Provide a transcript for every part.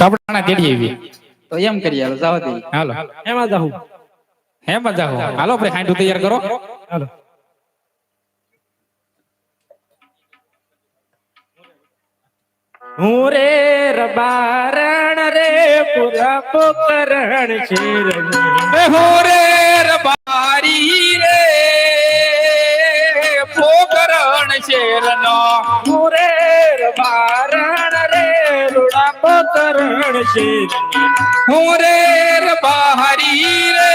આપણે તેડી આવી. તો એમ કરીએ હાલો જવા દે હાલો. એમાં જાવ હે મજા હો હાલો આપણે હાંડું તૈયાર કરો. હાલો. હું રે રબારણ રે પુરા પોકરણ છે છે. હું રે રબારી રે.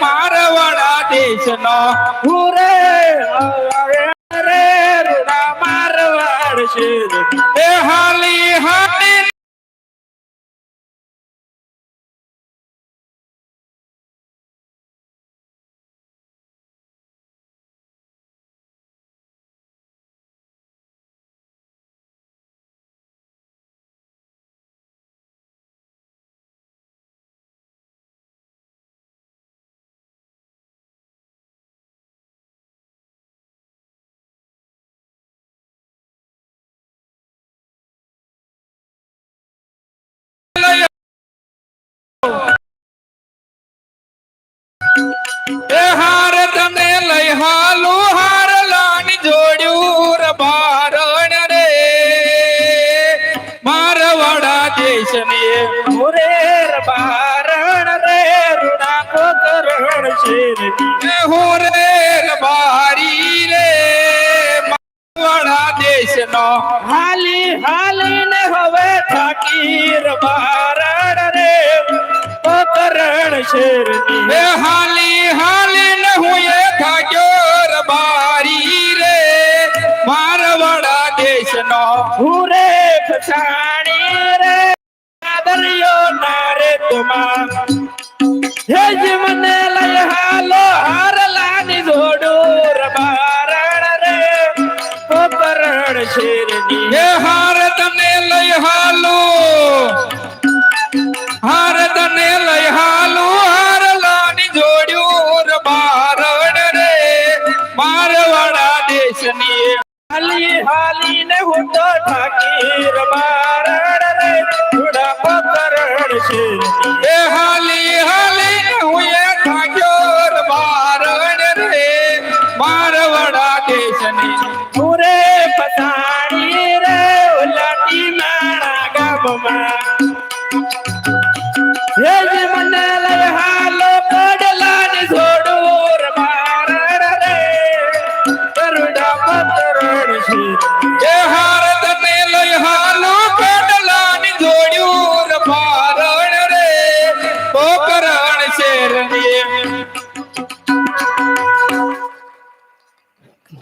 મારવાડા દેશનો હું રે રે મારવાડ છે. એ હાલી હાલી એ તને લઈ હાલો, હાર લાની જોડ્યું રબારણ રે. મારવાડા દેશની હું રે રબારણ રે એ હું રે મારવાડા દેશનો હાલી હાલી ને હવે ઠાકીર બારણ રે. પોકરણ શેરની એ હાલી હાલી ન હું એ થાક્યો રબારી રે. મારવાડા દેશનો હું રે ફસાણી રે. દરિયો નારે તુમા. હે જીવને લઈ હાલો.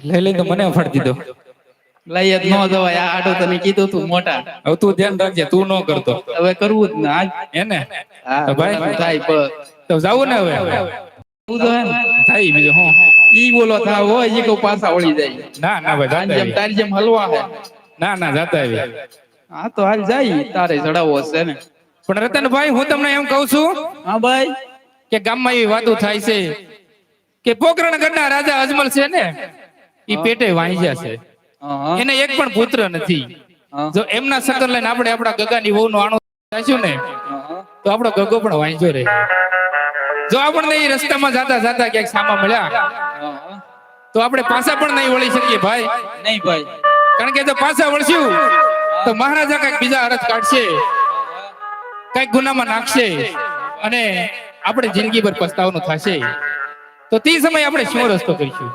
લઈ લઈ તો મને ફાડી દીધો. લઈ જ ન જવાય. આ આડો તને કીધું તું મોટા. હવે તું ધ્યાન રાખજે તું ન કરતો. હવે કરવું જ ને. આજ એને હા તો ભાઈ- ભાઈ થાય તો જાવું ને હવે? તું તો થાય બીજો હું. ઈ બોલો થા હોય ઈ કો પાછા ઓળી જાય. ના ના ભાઈ જાતા જેમ તારી જેમ હલવા હે. ના ના જાતા આવી હા તો હાલ જાય. તારે ચડાવવો છે ને. પણ રતનભાઈ હું તમને એમ કહું છું હા ભાઈ. કે ગામમાં એવી વાતો થાય છે કે પોકરણ ગઢના રાજા અજમલ છે ને? ઈ પેટે વાંજ્યા છે. એને એક પણ પુત્ર નથી. જો એમના સકર લઈને આપણે આપણા ગગાની વહુનો આણો જાશું ને તો આપણો ગગો પણ વાંચ્યો રહે. જો આપણને એ રસ્તામાં જાતા જાતા ક્યાંક સામા મળ્યા તો આપણે પાછા પણ નહીં વળી શકીએ ભાઈ. નહીં ભાઈ. કારણ કે જો પાછા વળશું તો મહારાજા કંઈક બીજા અરજ કાઢશે કંઈક ગુનામાં નાખશે અને આપણે જિંદગી પર પસ્તાવાનો થશે. તો તે સમયે આપણે શું રસ્તો કરીશું?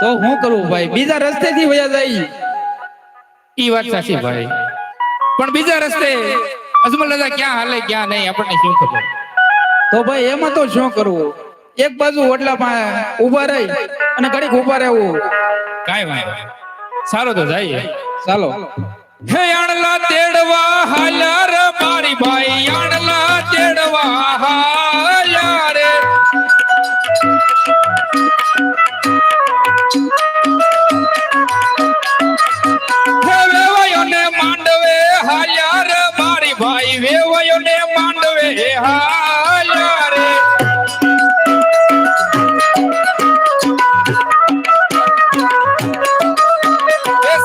તો હું કરું ભાઈ? બીજા રસ્તેથી વયા જાય. ઈ વાત સાચી ભાઈ. પણ બીજા રસ્તે અજમલ રજા ક્યાં હાલે ક્યાં નહીં આપણને શું ખબર? તો ભાઈ એમાં તો શું કરવું એક બાજુ ઓટલામાં ઊભા રહી અને ઘડીક ઊભા રહેવું. કાંઈ વાંધો સારો તો જાય. ચાલો. હે આણલા તેડવા હાલ્યા રે મારી ભાઈ આણલા તેડવા હાલ્યા માંડવે હાલ્યા રે.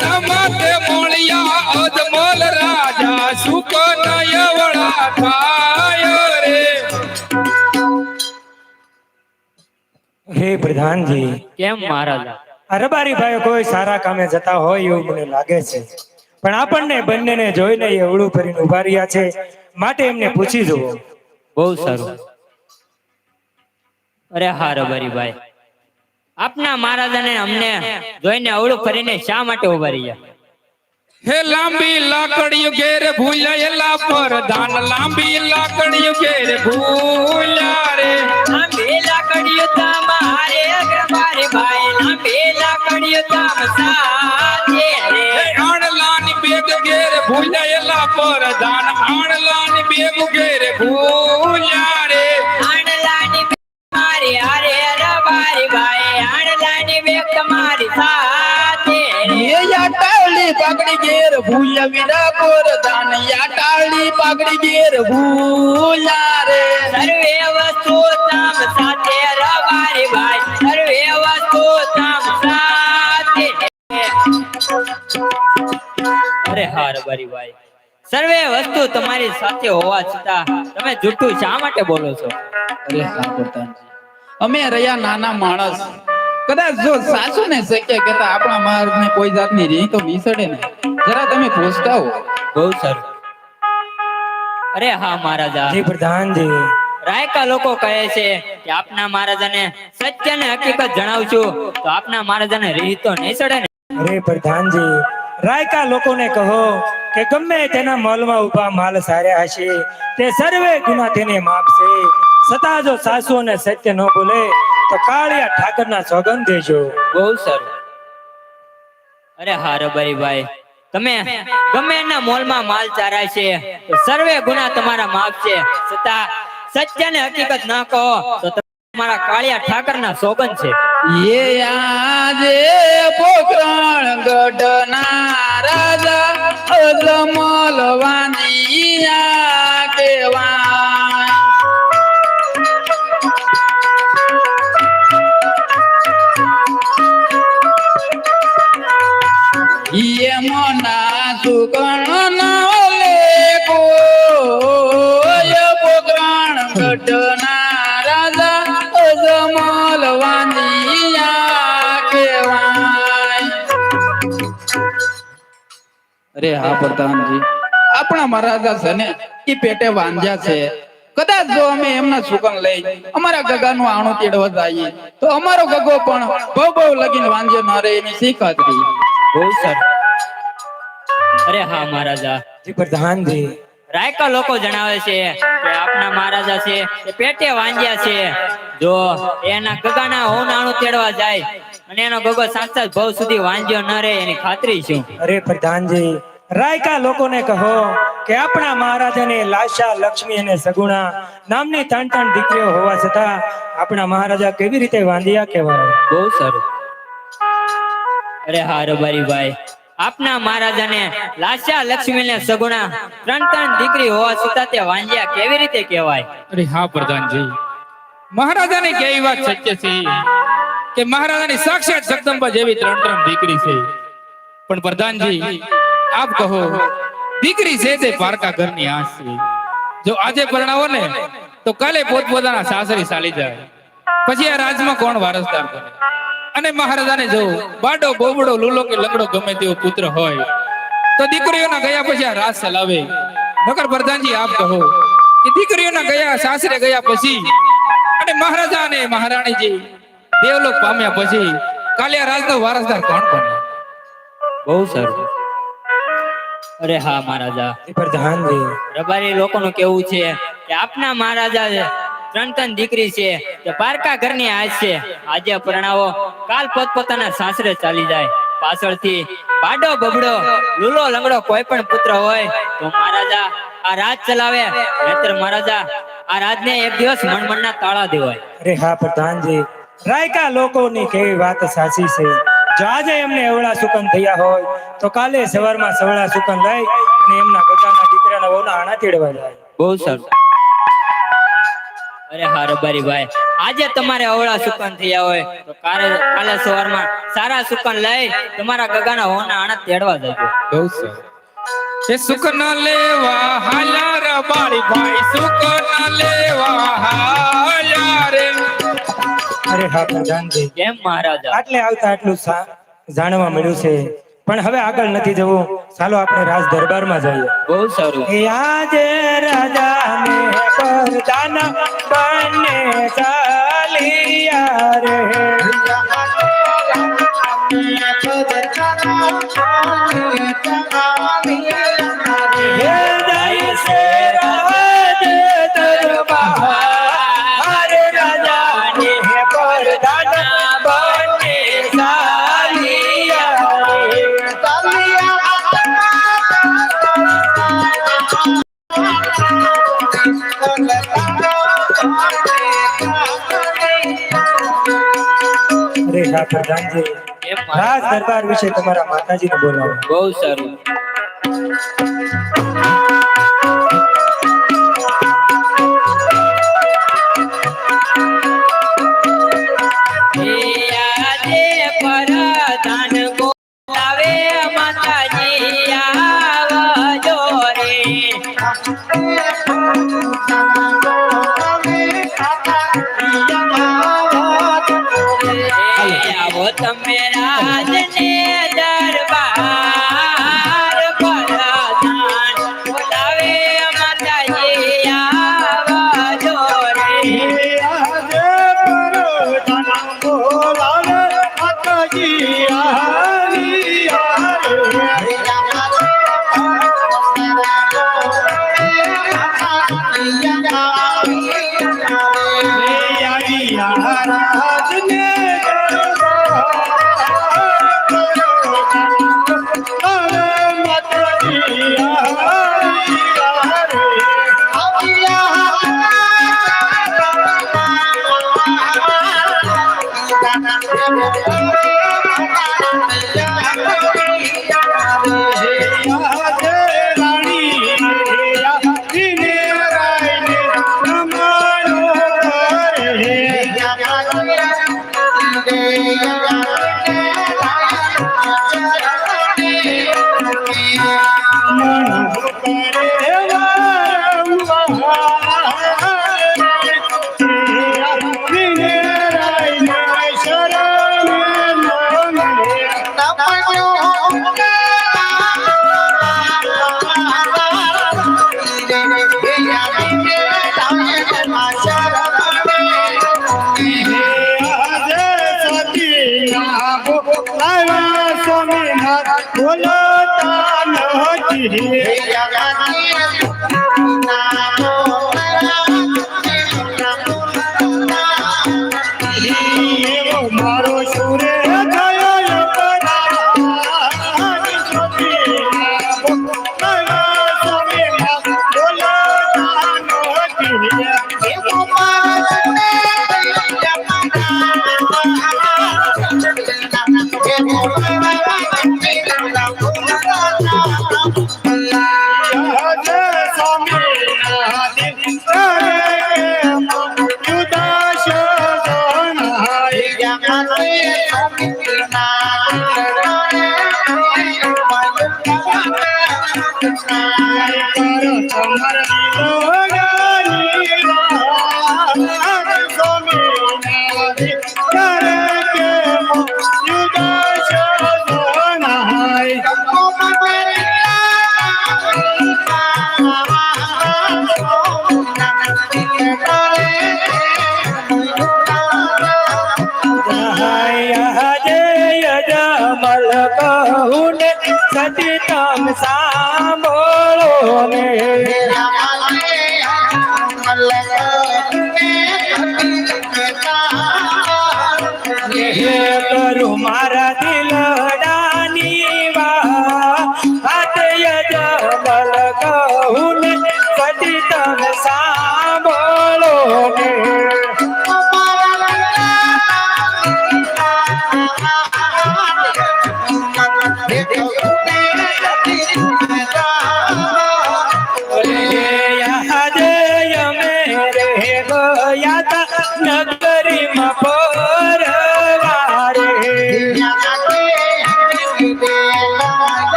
સમાતે મોળિયા અજમલ રા અવળા થાય રે. હે પ્રધાનજી. કેમ મહારાજા? અરબારી ભાઈ કોઈ સારા કામે જતા હોય એવું મને લાગે છે. પણ આપણને બંનેને જોઈને એ કરીને ફરીને ઊભા રહ્યા છે. માટે એમને પૂછી જુઓ બહુ સારું. અરે હા રબારી ભાઈ. આપના મહારાજાને અમને જોઈને અવળું કરીને શા માટે ઊભા રહ્યા હે લાંબી લાકડીઓ ઘેર ભૂલાયેલા પર ધાન લાંબી લાકડીઓ ઘેર ભૂલ્યા રે. લાંબી લાકડીઓ તમારે હારે ભાઈ લાંબી લાકડીઓ તમ સાથે રે. આણલાની બેગ ઘેર ભૂલાયેલા પર ધાન બેગ ઘેર ભૂલ્યા રે આણલાની મારી હારે રબારી ભાઈ. આણલાની બે તમારી સાથે રે. યાટાળી પાકડી ઘેર ભૂલ્યા વિના કોર દાન યાટાળી પાકડી ઘેર ભૂલ્યા રે સર્વે વસ્તુ તામ સાથે સર્વે વસ્તુ તમારી સાથે હોવા છતાં તમે જૂઠું શા માટે બોલો છો? અરે અમે રહ્યા નાના માણસ. કદાચ જો સાસુ ને શક્ય કેતા આપણા માર્ગ ને કોઈ જાતની રીત તો વિસડે ને જરા તમે પૂછતા હો. બહુ સારું. અરે હા મહારાજા. જી પ્રધાનજી. રાયકા લોકો કહે છે કે આપના મહારાજાને સત્ય ને હકીકત જણાવશું તો આપના મહારાજાને રીત તો નહીં સડે ને? અરે પ્રધાનજી. રાયકા લોકોને કહો કે ગમે તેના મોલમાં ઊભા માલ સાર્યા હશે તે સર્વે ગુના તેને માપશે. છતાં જો સાસુ અને સત્ય ન બોલે તો કાળિયા ઠાકરના સોગંદ દેજો. બહુ સારું. અરે હા રબારી ભાઈ તમે ગમે એના મોલમાં માલ ચારાય છે તો સર્વે ગુના તમારા માફ છે છતાં સત્ય ને હકીકત ના કહો તો તમારા કાળિયા ઠાકરના સોગંદ છે. યે આજે પોકરણ ગઢના રાજા અજમલ કેવા યમના મના સુકણ નાલે કો રાજા અજમલ વાંદિયા કેવાય અરે હા પ્રધાનજી. આપણા મહારાજા છે ને એ પેટે વાંધ્યા છે. કદાચ જો અમે એમના સુકન લઈ અમારા ગગાનું આણું તેડવા જઈએ તો અમારો ગગો પણ બહુ બહુ લગીન વાંધ્યો ન રહે એની શીખ હતી. બહુ સર. અરે હા મહારાજા. જી પ્રધાનજી. રાયકા લોકો જણાવે છે કે આપના મહારાજા છે એ પેટે વાંજ્યા છે. જો એના ગગાના હોનાણું તેડવા જાય અને એનો ગોગો સાત સાત ભવ સુધી વાંજ્યો ન રહે એની ખાતરી શું અરે પ્રધાનજી રાયકા લોકોને કહો કે આપણા મહારાજાને લાશા લક્ષ્મી અને સગુણા નામની ત્રણ ત્રણ દીકરીઓ હોવા છતાં આપણા મહારાજા કેવી રીતે વાંધિયા કહેવાય? બહુ સારું. અરે હા રબારી ભાઈ આપના મહારાજાને લાશા લક્ષ્મી ને સગુણા ત્રણ ત્રણ દીકરી હોવા છતાં તે વાંજ્યા કેવી રીતે કહેવાય? અરે હા પ્રધાનજી મહારાજાની કેવી વાત સત્ય છે? કે મહારાજાની સાક્ષાત જગદંબા જેવી ત્રણ ત્રણ દીકરી છે. પણ પ્રધાનજી, આપ કહો, દીકરી છે તે પારકા ઘરની આશ છે. જો આજે પરણાવો ને, તો કાલે પોતપોતાના સાસરી ચાલી જાય. પછી આ રાજમાં કોણ વારસદાર બને? અને મહારાજાને જો બાડો, બોબડો, લૂલો કે લગડો ગમે તેવો પુત્ર હોય, તો દીકરીઓના ગયા પછી આ રાજ ચલાવે. નકર પ્રધાનજી, આપ કહો કે દીકરીઓના ગયા, સાસરે ગયા પછી, અને મહારાજા અને મહારાણીજી દેવલોક પામ્યા પછી કાલિયા રાજનો વારસદાર કોણ બન્યો? બહુ સારું અરે હા મહારાજા. પર ધ્યાન દે રબારી લોકોનું કેવું છે કે આપના મહારાજા છે, ત્રણ ત્રણ દીકરી છે કે પારકા ઘરની આજ છે. આજે પરણાવો કાલ પોતપોતાના સાસરે ચાલી જાય. પાછળથી બાડો બબડો લૂલો લંગડો કોઈ પણ પુત્ર હોય તો મહારાજા આ રાજ ચલાવે. નહીતર મહારાજા આ રાજને એક દિવસ મણમણના તાળા દેવાય. અરે હા પ્રધાનજી. રાયકા લોકોની કેવી વાત સાચી છે? જો આજે એમને એવડા સુકન થયા હોય તો કાલે સવારમાં સવળા સુકન લઈ અને એમના ગજાના દીકરાના વહુના આણા તેડવા જાય. બહુ સરસ. અરે હા રબારી ભાઈ. આજે તમારે અવળા સુકન થયા હોય તો કાલે કાલે સવારમાં સારા સુકન લઈ તમારા ગગાના હોના આણા તેડવા જજો. બહુ સરસ. એ સુકન લેવા હાલા રબારી ભાઈ સુકન લેવા હાલા રે. અરે હા પ્રધાનજી કેમ મહારાજા? આટલે આવતા આટલું જાણવા મળ્યું છે. પણ હવે આગળ નથી જવું. ચાલો આપણે રાજ દરબારમાં જઈએ. બહુ સારું. યાદે રાજા ને પરદાના બને ચાલિયા રે. રાજ દરબાર વિશે તમારા માતાજીને બોલાવો. બહુ સારું. भोला जी आ મારો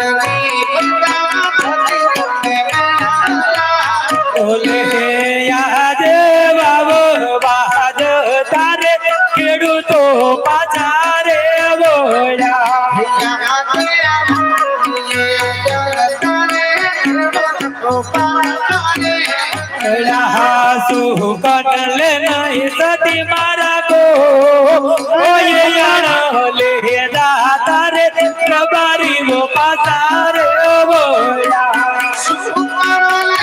Hallelujah. હાસુ કટલ નહી સતી મારા કો ઓય યાર હલે હેદા તારે કબારી મો પાસારે બોલા સુમારા